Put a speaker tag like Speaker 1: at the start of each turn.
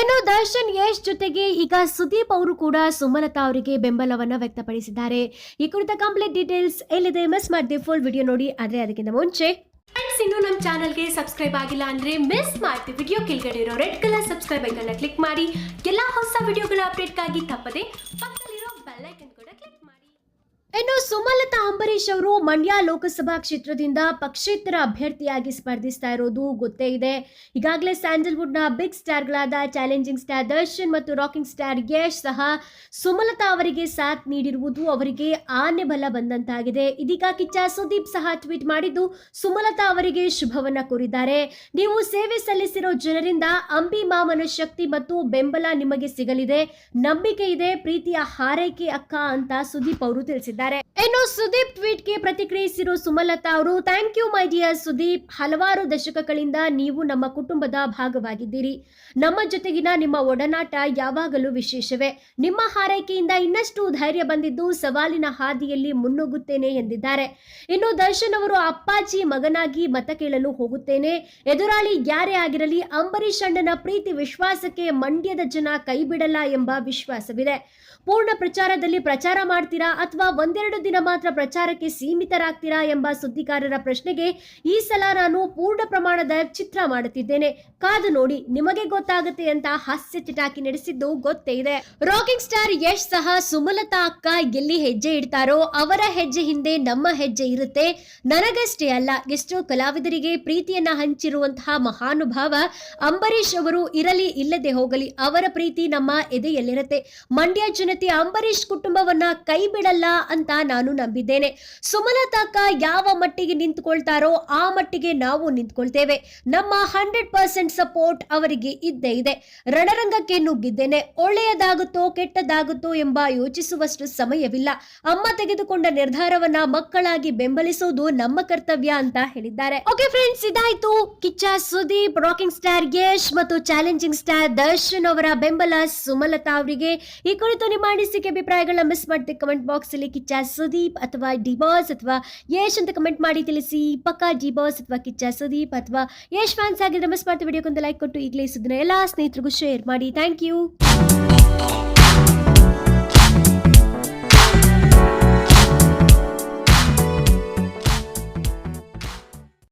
Speaker 1: ಇನ್ನು ದರ್ಶನ್ ಯಶ್ ಜೊತೆಗೆ ಈಗ ಸುದೀಪ್ ಅವರು ಕೂಡ ಸುಮಲತಾ ಅವರಿಗೆ ಬೆಂಬಲವನ್ನು ವ್ಯಕ್ತಪಡಿಸಿದ್ದಾರೆ. ಈ ಕುರಿತ ಕಂಪ್ಲೀಟ್ ಡೀಟೇಲ್ಸ್ ಎಲ್ಲಿದೆ ಮಿಸ್ ಮಾಡಿದೆ ಫುಲ್ ವಿಡಿಯೋ ನೋಡಿ, ಆದರೆ ಅದಕ್ಕಿಂತ ಮುಂಚೆ ಫ್ರೆಂಡ್ಸ್ ಇನ್ನು ನಮ್ಮ ಚಾನಲ್ಗೆ ಸಬ್ಸ್ಕ್ರೈಬ್ ಆಗಿಲ್ಲ ಅಂದ್ರೆ ಮಿಸ್ ಮಾಡ್ತೀವಿ ವಿಡಿಯೋ ಕೆಳಗಡೆ ಇರೋ ರೆಡ್ ಕಲರ್ ಸಬ್ಸ್ಕ್ರೈಬ್ ಐಕನ್ನ ಕ್ಲಿಕ್ ಮಾಡಿ. ಎಲ್ಲಾ ಹೊಸ ವಿಡಿಯೋಗಳ ಅಪ್ಡೇಟ್ಗಾಗಿ ತಪ್ಪದೆ ಇನ್ನು ಸುಮಲತಾ ಅಂಬರೀಶ್ ಅವರು ಮಂಡ್ಯ ಲೋಕಸಭಾ ಕ್ಷೇತ್ರದಿಂದ ಪಕ್ಷೇತರ ಅಭ್ಯರ್ಥಿಯಾಗಿ ಸ್ಪರ್ಧಿಸ್ತಾ ಇರೋದು ಗೊತ್ತೇ ಇದೆ. ಈಗಾಗಲೇ ಸ್ಯಾಂಡಲ್ವುಡ್ನ ಬಿಗ್ ಸ್ಟಾರ್ಗಳಾದ ಚಾಲೆಂಜಿಂಗ್ ಸ್ಟಾರ್ ದರ್ಶನ್ ಮತ್ತು ರಾಕಿಂಗ್ ಸ್ಟಾರ್ ಯಶ್ ಸಹ ಸುಮಲತಾ ಅವರಿಗೆ ಸಾಥ್ ನೀಡಿರುವುದು ಅವರಿಗೆ ಆನೆ ಬಲ ಬಂದಂತಾಗಿದೆ. ಇದೀಗ ಕಿಚ್ಚ ಸುದೀಪ್ ಸಹ ಟ್ವೀಟ್ ಮಾಡಿದ್ದು, ಸುಮಲತಾ ಅವರಿಗೆ ಶುಭವನ್ನ ಕೋರಿದ್ದಾರೆ. ನೀವು ಸೇವೆ ಸಲ್ಲಿಸಿರೋ ಜನರಿಂದ ಅಂಬಿ ಮಾಮನ ಶಕ್ತಿ ಮತ್ತು ಬೆಂಬಲ ನಿಮಗೆ ಸಿಗಲಿದೆ. ನಂಬಿಕೆ ಇದೆ, ಪ್ರೀತಿಯ ಹಾರೈಕೆ ಅಕ್ಕ ಅಂತ ಸುದೀಪ್ ಅವರು ತಿಳಿಸಿದ್ದಾರೆ. ಇನ್ನು ಸುದೀಪ್ ಟ್ವೀಟ್ಗೆ ಪ್ರತಿಕ್ರಿಯಿಸಿರೋ ಸುಮಲತಾ ಅವರು thank you my dear Sudeep. ಹಲವಾರು ದಶಕಗಳಿಂದ ನೀವು ನಮ್ಮ ಕುಟುಂಬದ ಭಾಗವಾಗಿದ್ದೀರಿ. ನಮ್ಮ ಜೊತೆಗಿನ ನಿಮ್ಮ ಒಡನಾಟ ಯಾವಾಗಲೂ ವಿಶೇಷವೇ. ನಿಮ್ಮ ಹಾರೈಕೆಯಿಂದ ಇನ್ನಷ್ಟು ಧೈರ್ಯ ಬಂದಿದ್ದು ಸವಾಲಿನ ಹಾದಿಯಲ್ಲಿ ಮುನ್ನುಗ್ಗುತ್ತೇನೆ ಎಂದಿದ್ದಾರೆ. ಇನ್ನು ದರ್ಶನ್ ಅವರು, ಅಪ್ಪಾಜಿ ಮಗನಾಗಿ ಮತ ಕೇಳಲು ಹೋಗುತ್ತೇನೆ. ಎದುರಾಳಿ ಯಾರೇ ಆಗಿರಲಿ, ಅಂಬರೀಷ್ ಅಣ್ಣನ ಪ್ರೀತಿ ವಿಶ್ವಾಸಕ್ಕೆ ಮಂಡ್ಯದ ಜನ ಕೈಬಿಡಲ್ಲ ಎಂಬ ವಿಶ್ವಾಸವಿದೆ. ಪೂರ್ಣ ಪ್ರಚಾರದಲ್ಲಿ ಪ್ರಚಾರ ಮಾಡ್ತೀರಾ ಅಥವಾ ಒಂದೆರಡು ದಿನ ಮಾತ್ರ ಪ್ರಚಾರಕ್ಕೆ ಸೀಮಿತರಾಗ್ತೀರಾ ಎಂಬ ಸುದ್ದಿಗಾರರ ಪ್ರಶ್ನೆಗೆ ಈ ಸಲ ನಾನು ಪೂರ್ಣ ಪ್ರಮಾಣದ ಚಿತ್ರ ಮಾಡುತ್ತಿದ್ದೇನೆ. ಕಾದು ನೋಡಿ ನಿಮಗೆ ಗೊತ್ತಾಗುತ್ತೆ ಅಂತ ಹಾಸ್ಯ ಚಿಟಾಕಿ ನಡೆಸಿದ್ದು ಗೊತ್ತೇ ಇದೆ. ರಾಕಿಂಗ್ ಸ್ಟಾರ್ ಯಶ್ ಸಹ ಸುಮಲತಾ ಅಕ್ಕ ಎಲ್ಲಿ ಹೆಜ್ಜೆ ಇಡ್ತಾರೋ ಅವರ ಹೆಜ್ಜೆ ಹಿಂದೆ ನಮ್ಮ ಹೆಜ್ಜೆ ಇರುತ್ತೆ. ನನಗಷ್ಟೇ ಅಲ್ಲ, ಎಷ್ಟೋ ಕಲಾವಿದರಿಗೆ ಪ್ರೀತಿಯನ್ನ ಹಂಚಿರುವಂತಹ ಮಹಾನುಭಾವ ಅಂಬರೀಶ್ ಅವರು ಇರಲಿ ಇಲ್ಲದೆ ಹೋಗಲಿ ಅವರ ಪ್ರೀತಿ ನಮ್ಮ ಎದೆಯಲ್ಲಿರುತ್ತೆ. ಮಂಡ್ಯ ಜನತೆ ಅಂಬರೀಶ್ ಕುಟುಂಬವನ್ನ ಕೈ ಬಿಡಲ್ಲ ಅಂತ ನಾನು ನಂಬಿದ್ದೇನೆ. ಸುಮಲತಾ ಅಕ್ಕ ಯಾವ ಮಟ್ಟಿಗೆ ನಿಂತ್ಕೊಳ್ತಾರೋ ಆ ಮಟ್ಟಿಗೆ ನಾವು ನಿಂತ್ಕೊಳ್ತೇವೆ. ನಮ್ಮ ಹಂಡ್ರೆಡ್ ಪರ್ಸೆಂಟ್ ಸಪೋರ್ಟ್ ಅವರಿಗೆ ಇದ್ದೇ ಇದೆ. ರಣರಂಗಕ್ಕೆ ನುಗ್ಗಿದ್ದೇನೆ ಒಳ್ಳೆಯದಾಗುತ್ತೋ ಕೆಟ್ಟದಾಗುತ್ತೋ ಎಂಬ ಯೋಚಿಸುವಷ್ಟು ಸಮಯವಿಲ್ಲ. ಅಮ್ಮ ತೆಗೆದುಕೊಂಡ ನಿರ್ಧಾರವನ್ನ ಮಕ್ಕಳಾಗಿ ಬೆಂಬಲಿಸುವುದು ನಮ್ಮ ಕರ್ತವ್ಯ ಅಂತ ಹೇಳಿದ್ದಾರೆ. ಓಕೆ ಫ್ರೆಂಡ್ಸ್ ಇದಾಯ್ತು. ಕಿಚ್ಚ ಸುದೀಪ್ ರಾಕಿಂಗ್ ಸ್ಟಾರ್ ಯಶ್ ಮತ್ತು ಚಾಲೆಂಜಿಂಗ್ ಸ್ಟಾರ್ ದರ್ಶನ್ ಅವರ ಬೆಂಬಲ ಸುಮಲತಾ ಅವರಿಗೆ. ಈ ಕುರಿತು ನಿಮ್ಮ ಅನಿಸಿಕೆ, ಅಭಿಪ್ರಾಯಗಳನ್ನ ಮಿಸ್ ಮಾಡ್ತೀವಿ ಕಮೆಂಟ್ ಬಾಕ್ಸ್ ಅಲ್ಲಿ. ಕಿಚ್ಚ ಸುದೀಪ್ ಅಥವಾ ಡಿಬಾಸ್ ಅಥವಾ ಯಶ್ ಅಂತ ಕಮೆಂಟ್ ಮಾಡಿ ತಿಳಿಸಿ. ಪಕ್ಕಾ ಡಿಬಾಸ್ ಅಥವಾ ಕಿಚ್ಚ ಸುದೀಪ್ ಅಥವಾ ಯಶ್ ಫ್ಯಾನ್ಸ್ ಆಗಿದ್ರೆ ಮಿಸ್ ಮಾಡ್ತೀವಿ. ವಿಡಿಯೋಕ್ಕೊಂದು ಲೈಕ್ ಕೊಟ್ಟು ಈಗಲೇ ಸುದ್ದಿನ ಎಲ್ಲ ಸ್ನೇಹಿತರಿಗೂ ಶೇರ್ ಮಾಡಿ. Thank you